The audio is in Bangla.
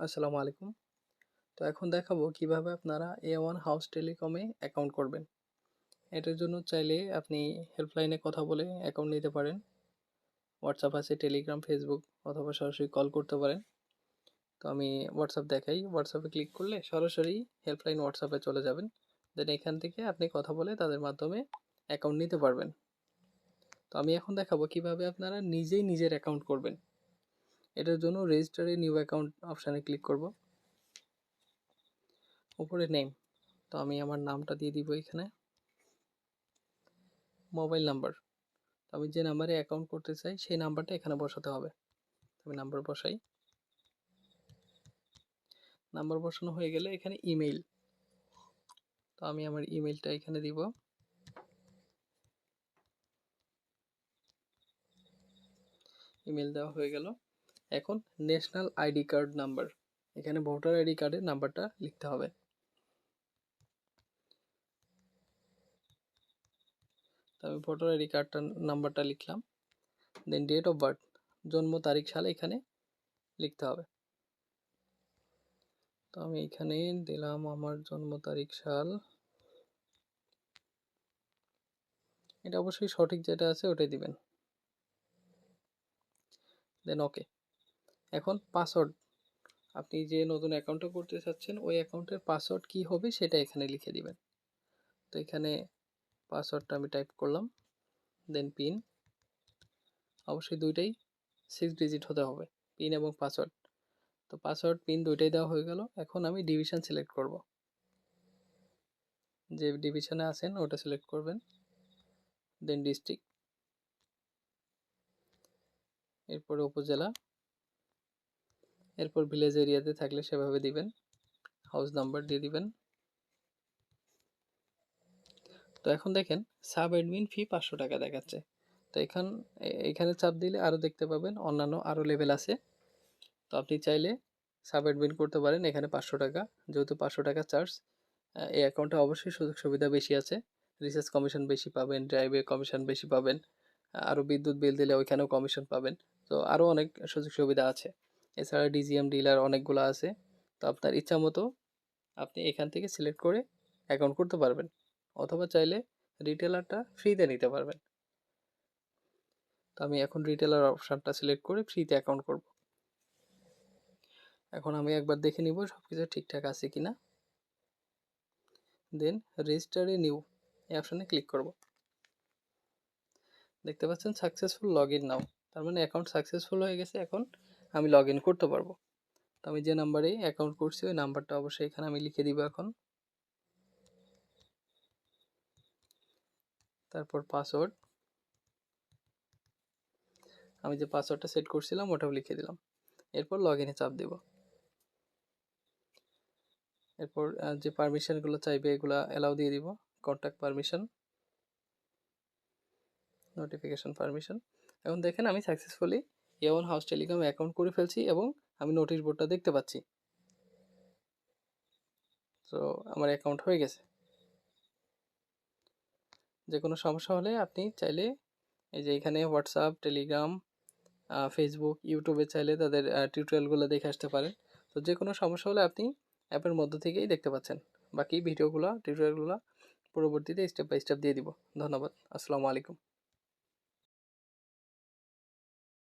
আসসালামু আলাইকুম। তো এখন দেখাবো কীভাবে আপনারা এ ওয়ান হাউস টেলিকমে অ্যাকাউন্ট করবেন। এটার জন্য চাইলে আপনি হেল্পলাইনে কথা বলে অ্যাকাউন্ট নিতে পারেন। হোয়াটসঅ্যাপ আছে টেলিগ্রাম ফেসবুক অথবা সরাসরি কল করতে পারেন। তো আমি হোয়াটসঅ্যাপ দেখাই। হোয়াটসঅ্যাপে ক্লিক করলে সরাসরি হেল্পলাইন হোয়াটসঅ্যাপে চলে যাবেন। দেন এখান থেকে আপনি কথা বলে তাদের মাধ্যমে অ্যাকাউন্ট নিতে পারবেন। তো আমি এখন দেখাবো কীভাবে আপনারা নিজেই নিজের অ্যাকাউন্ট করবেন। এটার জন্য রেজিস্টারে নিউ অ্যাকাউন্ট অপশানে ক্লিক করব। উপরে নেম তো আমি আমার নামটা দিয়ে দিব এখানে। মোবাইল নাম্বার আমি যে নাম্বারে অ্যাকাউন্ট করতে চাই, সেই নাম্বারটা এখানে বসাতে হবে। আমি নাম্বার বসাই। নাম্বার বসানো হয়ে গেলে এখানে ইমেইল তো আমি আমার ইমেইলটা এখানে দিব। ইমেল দেওয়া হয়ে গেল। এখন ন্যাশনাল আইডি কার্ড নাম্বার এখানে ভোটার আইডি কার্ডের নাম্বারটা লিখতে হবে। আমি ভোটার আইডি কার্ডটার নাম্বারটা লিখলাম। দেন ডেট অফ বার্থ জন্ম তারিখ সাল এখানে লিখতে হবে। তো আমি এখানে দিলাম আমার জন্ম তারিখ সাল। এটা অবশ্যই সঠিক যেটা আছে ওটাই দিবেন। দেন ওকে এখন পাসওয়ার্ড আপনি যে নতুন অ্যাকাউন্টটা করতে চাচ্ছেন, ওই অ্যাকাউন্টের পাসওয়ার্ড কি হবে সেটা এখানে লিখে দিবেন। তো এখানে পাসওয়ার্ডটা আমি টাইপ করলাম দেন পিন অবশ্যই দুইটাই সিক্স ডিজিট হতে হবে পিন এবং পাসওয়ার্ড তো পাসওয়ার্ড পিন দুইটাই দেওয়া হয়ে গেল। এখন আমি ডিভিশন সিলেক্ট করব। যে ডিভিশনে আছেন, ওটা সিলেক্ট করবেন। দেন ডিস্ট্রিক্ট এরপরে উপজেলা। এরপর ভিলেজ এরিয়াতে থাকলে সেভাবে দিবেন। হাউস নাম্বার দিয়ে দিবেন। তো এখন দেখেন সাব অ্যাডমিন ফি পাঁচশো টাকা দেখাচ্ছে। তো এখান এখানে চাপ দিলে আরও দেখতে পাবেন, অন্যান্য আরও লেভেল আছে। তো আপনি চাইলে সাব অ্যাডমিন করতে পারেন, এখানে পাঁচশো টাকা। যেহেতু পাঁচশো টাকা চার্জ এই অ্যাকাউন্টে অবশ্যই সুযোগ সুবিধা বেশি আছে। রিসার্চ কমিশন বেশি পাবেন ড্রাইভে কমিশন বেশি পাবেন, আরও বিদ্যুৎ বিল দিলে ওইখানেও কমিশন পাবেন। তো আরও অনেক সুযোগ সুবিধা আছে। এছাড়া ডিজিএম ডিলার অনেকগুলো আছে। তো আপনার ইচ্ছা মতো আপনি এখান থেকে সিলেক্ট করে অ্যাকাউন্ট করতে পারবেন। অথবা চাইলে রিটেলারটা ফ্রিতে নিতে পারবেন। তো আমি এখন রিটেলার অপশানটা সিলেক্ট করে ফ্রিতে অ্যাকাউন্ট করব। এখন আমি একবার দেখে নিব সব কিছু ঠিকঠাক আছে কি না দেন রেজিস্টারে নিউ এই অপশানে ক্লিক করব। দেখতে পাচ্ছেন সাকসেসফুল লগ ইন নাও তার মানে অ্যাকাউন্ট সাকসেসফুল হয়ে গেছে এখন। আমি লগ ইন করতে পারব। তো আমি যে নাম্বারে অ্যাকাউন্ট করছি, ওই নাম্বারটা অবশ্যই এখানে আমি লিখে দিব এখন। তারপর পাসওয়ার্ড আমি যে পাসওয়ার্ডটা সেট করছিলাম, ওটাও লিখে দিলাম। এরপর লগ ইনে চাপ দেব। এরপর যে পারমিশনগুলো চাইবে, এগুলো অ্যালাউ দিয়ে দিব। কন্ট্যাক্ট পারমিশন নোটিফিকেশন পারমিশন এখন দেখেন আমি successfully A one house telecom account করে ফেলছি এবং আমি নোটিশ বোর্ডটা দেখতে পাচ্ছি। তো আমার অ্যাকাউন্ট হয়ে গেছে। যে কোনো সমস্যা হলে আপনি চাইলে এই যে এখানে হোয়াটসঅ্যাপ টেলিগ্রাম ফেসবুক ইউটিউবে চাইলে তাদের টিউটোরিয়ালগুলো দেখে আসতে পারেন। তো যে কোনো সমস্যা হলে আপনি অ্যাপের মধ্য থেকেই দেখতে পাচ্ছেন। বাকি ভিডিওগুলো টিউটোরিয়ালগুলো পরবর্তীতে স্টেপ বাই স্টেপ দিয়ে দিব। ধন্যবাদ। আসসালামু আলাইকুম।